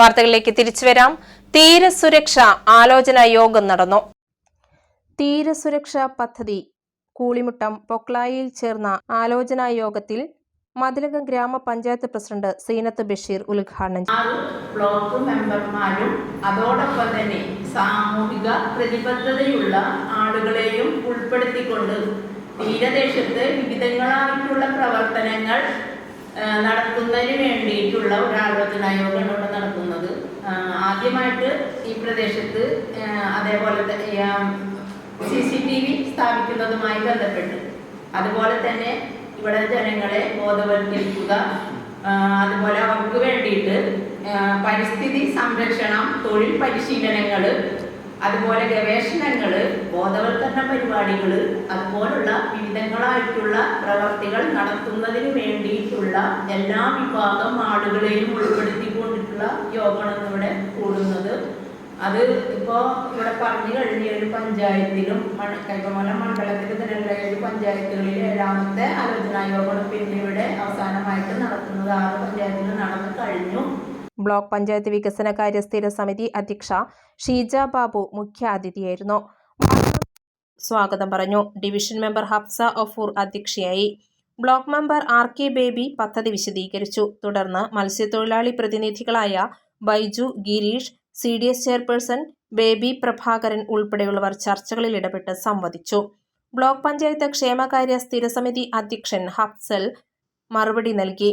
വാർത്തകളിലേക്ക് തിരിച്ചു വരാം. തീരസുരക്ഷ ആലോചനാ യോഗം നടന്നു. തീരസുരക്ഷ പദ്ധതി കൂളിമുട്ടം പൊക്ലായിൽ ചേർന്ന ആലോചനാ യോഗത്തിൽ മതിലകം ഗ്രാമപഞ്ചായത്ത് പ്രസിഡന്റ് സീനത്ത് ബഷീർ ഉദ്ഘാടനം ബ്ലോക്ക് മെമ്പർമാരും അതോടൊപ്പം തന്നെ സാമൂഹിക പ്രതിബദ്ധതയുള്ള ആളുകളെയും ഉൾപ്പെടുത്തിക്കൊണ്ട് തീരദേശത്ത് വിവിധങ്ങളായിട്ടുള്ള പ്രവർത്തനങ്ങൾ നടത്തുന്നതിന് വേണ്ടിയിട്ടുള്ള ഒരു ആലോചനാ ആദ്യമായിട്ട് ഈ പ്രദേശത്ത് അതേപോലെ സി സി ടി വി സ്ഥാപിക്കുന്നതുമായി ബന്ധപ്പെട്ട്. അതുപോലെ തന്നെ ഇവിടെ ജനങ്ങളെ ബോധവൽക്കരിക്കുക അതുപോലെ അവർക്ക് വേണ്ടിയിട്ട് പരിസ്ഥിതി സംരക്ഷണം തൊഴിൽ പരിശീലനങ്ങൾ അതുപോലെ ഗവേഷണങ്ങൾ ബോധവൽക്കരണ പരിപാടികൾ അതുപോലുള്ള വിവിധങ്ങളായിട്ടുള്ള പ്രവർത്തികൾ നടത്തുന്നതിന് വേണ്ടിയിട്ടുള്ള എല്ലാ വിഭാഗം ആളുകളെയും കൂടുന്നത് അത് ഇപ്പോ ഇവിടെ പറഞ്ഞു കഴിഞ്ഞ ഒരു പഞ്ചായത്തിലും കൈപ്പമല മണ്ഡലത്തിൽ തന്നെ ഏഴ് പഞ്ചായത്തുകളിൽ ഏഴാമത്തെ ആലോചനാ യോഗം പിന്നെ ഇവിടെ അവസാനമായിട്ട് നടത്തുന്നത്. ആറ് പഞ്ചായത്തിൽ നടന്നു കഴിഞ്ഞു. ബ്ലോക്ക് പഞ്ചായത്ത് വികസന സ്ഥിര സമിതി അധ്യക്ഷ ഷീജ ബാബു മുഖ്യാതിഥിയായിരുന്നു. സ്വാഗതം പറഞ്ഞു. ഡിവിഷൻ മെമ്പർ ഹഫ്സ ഒഫൂർ അധ്യക്ഷയായി. Block member R K Baby പദ്ധതി വിശദീകരിച്ചു. തുടർന്ന് മത്സ്യത്തൊഴിലാളി പ്രതിനിധികളായ Baiju Girish C D S chairperson Baby Prabhakaran ഉൾപ്പെടെയുള്ളവർ ചർച്ചകളിൽ ഇടപെട്ട് സംവദിച്ചു. ബ്ലോക്ക് പഞ്ചായത്ത് ക്ഷേമകാര്യ സ്ഥിരസമിതി അധ്യക്ഷൻ ഹഫ്സൽ മറുപടി നൽകി.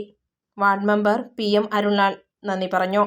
Ward member P M Arunlal നന്ദി പറഞ്ഞു.